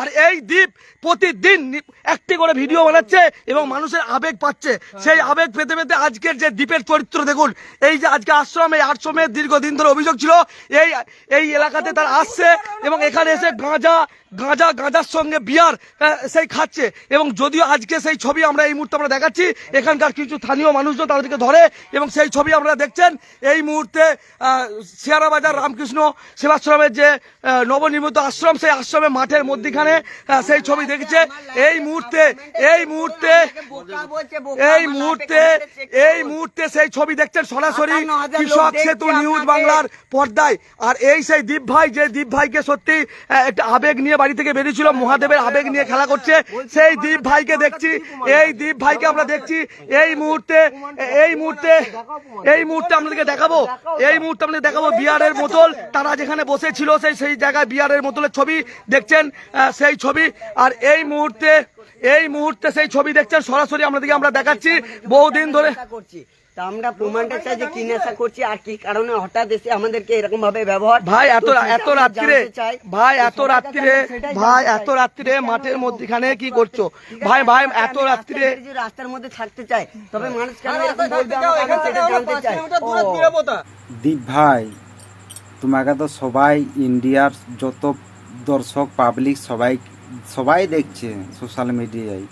আর এই দ্বীপ প্রতিদিন একটি করে ভিডিও বানাচ্ছে এবং মানুষের আবেগ পাচ্ছে। সেই আবেগ পেতে পেতে আজকের যে দ্বীপের চরিত্র, দেখুন, এই যে আজকে আশ্রম এই আশ্রমের দীর্ঘদিন ধরে অভিযোগ ছিল, এই এই এলাকাতে তারা আসছে এবং এখানে এসে গাঁজা গাঁজা, গাঁজার সঙ্গে বিয়ার সেই খাচ্ছে। এবং যদিও আজকে সেই ছবি আমরা এই মুহূর্তে আমরা দেখাচ্ছি, এখানকার কিছু স্থানীয় মানুষজন তাদেরকে ধরে এবং সেই ছবি আপনারা দেখছেন। এই মুহূর্তে শিয়ারাবাজার রামকৃষ্ণ সেবাশ্রমের যে নবনির্মিত আশ্রম, সেই আশ্রমে মাঠের মধ্যিখানে সেই ছবি দেখেছে। এই মুহূর্তে এই মুহূর্তে এই মুহূর্তে এই মুহূর্তে সেই ছবি দেখছেন সরাসরি কৃষক সেতু নিউজ বাংলার পর্দায়। আর এই সেই দীপ ভাই যে দীপ ভাইকে সত্যি একটা আবেগ নিয়ে বাড়ি থেকে বেরিয়েছিল মহাদেবের আবেগ নিয়ে খেলা করছে সেই দীপ ভাইকে দেখছি এই দীপ ভাইকে আমরা দেখছি এই মুহূর্তে এই মুহূর্তে এই মুহূর্তে আপনাদেরকে দেখাবো এই মুহূর্তে আপনাদের দেখাবো বিয়ারের বোতল তারা যেখানে বসেছিল সেই সেই জায়গায় বিয়ারের বোতলের ছবি দেখছেন। সেই ছবি। আর এই মুহূর্তে এই মুহূর্তে সেই ছবি দেখছেন সরাসরি আপনাদেরকে আমরা দেখাচ্ছি। বহুদিন ধরে করছি। তা আমরা প্রমাণটা চাই যে কি নেশা করছি আর কি কারণে হঠাৎ এসে আমাদেরকে এরকম ভাবে ব্যবহার ভাই এত এত রাত্রিরে ভাই এত সেটা রাত্রিরে ভাই এত রাত্রিরে মাঠের মধ্যখানে কি করছ? ভাই ভাই এত রাত্রিরে রাস্তার মধ্যে থাকতে চাই তবে মানুষ কেন এরকম বলবে? আমরা সেটা জানতে চাই। দীপ ভাই তোমাকে তো সবাই ইন্ডিয়ার যত দর্শক পাবলিক সবাই সবাই দেখছে সোশ্যাল মিডিয়ায়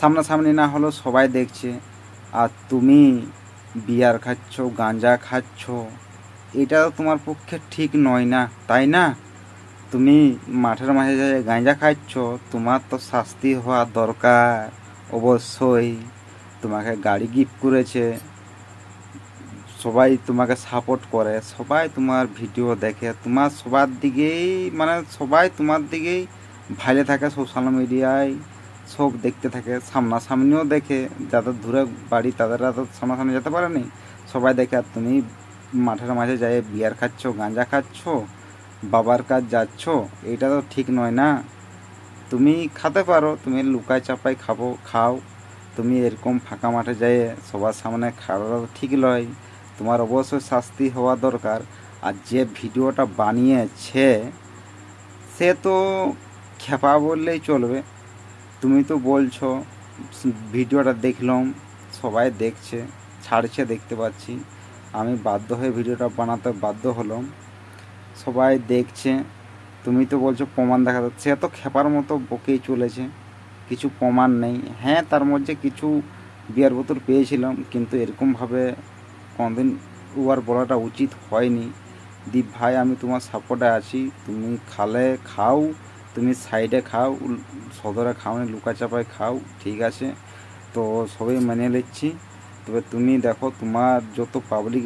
সামনাসামনি না হলেও সবাই দেখছে। আর তুমি বিয়ার খাচ্ছ, গাঁজা খাচ্ছ, এটা তোমার পক্ষে ঠিক নয় না, তাই না? তুমি মাঠের মাঝে যে গাঁজা খাচ্ছ, তোমার তো শাস্তি হওয়া দরকার, অবশ্যই। তোমাকে গাড়ি গিফট করেছে। সবাই তোমাকে সাপোর্ট করে, সবাই তোমার ভিডিও দেখে, তোমার সবার দিকেই মানে সবাই তোমার দিকেই ভাইলে থাকে সোশ্যাল মিডিয়ায় সব দেখতে থাকে, সামনাসামনিও দেখে, যাদের দূরে বাড়ি তাদের তো সামনাসামনি যেতে পারে পারেনি। সবাই দেখে, আর তুমি মাঠের মাঝে যাই, বিয়ার খাচ্ছ, গাঁজা খাচ্ছ, বাবার কাজ যাচ্ছ, এটা তো ঠিক নয় না? তুমি খাতে পারো, তুমি লুকায় চাপাই খাব, খাও। তুমি এরকম ফাঁকা মাঠে যেয়ে সবার সামনে খাওয়া ঠিক নয়। তোমার অবশ্যই শাস্তি হওয়া দরকার। আর যে ভিডিওটা বানিয়েছে, সে তো খেপা বললেই চলবে। তুমি তো বলছো, ভিডিওটা দেখলাম, সবাই দেখছে, ছাড়ছে, দেখতে পাচ্ছি। আমি বাধ্য হয়ে ভিডিওটা বানাতে বাধ্য হলাম। সবাই দেখছে, তুমি তো বলছো প্রমাণ দেখা যাচ্ছে। সে তো খেপার মতো বকেই চলেছে, কিছু প্রমাণ নেই। হ্যাঁ তার মধ্যে কিছু বিয়ার বোতল পেয়েছিলাম, কিন্তু এরকমভাবে কোনোদিন ওয়ার বলাটা উচিত হয়নি। দীপ ভাই, আমি তোমার সাপোর্টে আছি। তুমি খালে খাও, তুমি সাইডে খাও সদরে খাও না লুকা চাপায় খাও, ঠিক আছে? তো সবই মেনে নিচ্ছি। তবে তুমি দেখো, তোমার যত পাবলিক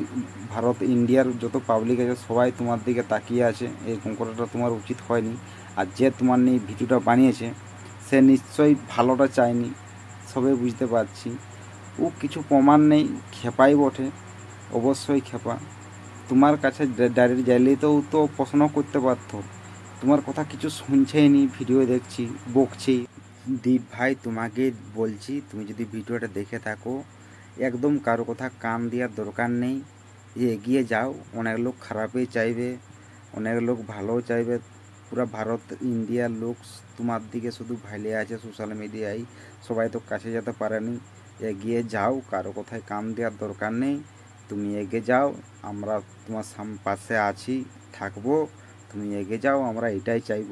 ভারত, ইন্ডিয়ার যত পাবলিক আছে, সবাই তোমার দিকে তাকিয়ে আছে। এরকম করাটা তোমার উচিত হয়নি। আর যে তোমার নিয়ে ভিডিওটা বানিয়েছে, সে নিশ্চয়ই ভালোটা চায়নি। সবাই বুঝতে পারছি। ও কিছু প্রমাণ নেই, খেপাই বটে। অবশ্যই খেপা। তোমার কাছে ডাইরেক্ট যাইলেই তো তো প্রশ্ন করতে পারতো। তোমার কথা কিছু শুনছেই নি, ভিডিও দেখছি, বকছি। দীপ ভাই, তোমাকে বলছি, তুমি যদি ভিডিওটা দেখে থাকো, একদম কারও কথা কান দেওয়ার দরকার নেই। এগিয়ে যাও, অনেক লোক খারাপই চাইবে, অনেক লোক ভালোও চাইবে। পুরো ভারত, ইন্ডিয়ার লোক তোমার দিকে শুধু ভাইলে আছে সোশ্যাল মিডিয়ায়, সবাই তো কাছে যেতে পারেনি। এগিয়ে যাও, কারও কথায় কান দেওয়ার দরকার নেই। তুমি এগে যাও, আমরা তোমার সাম, পাশে আছি, থাকব। তুমি এগে যাও, আমরা এটাই চাইব।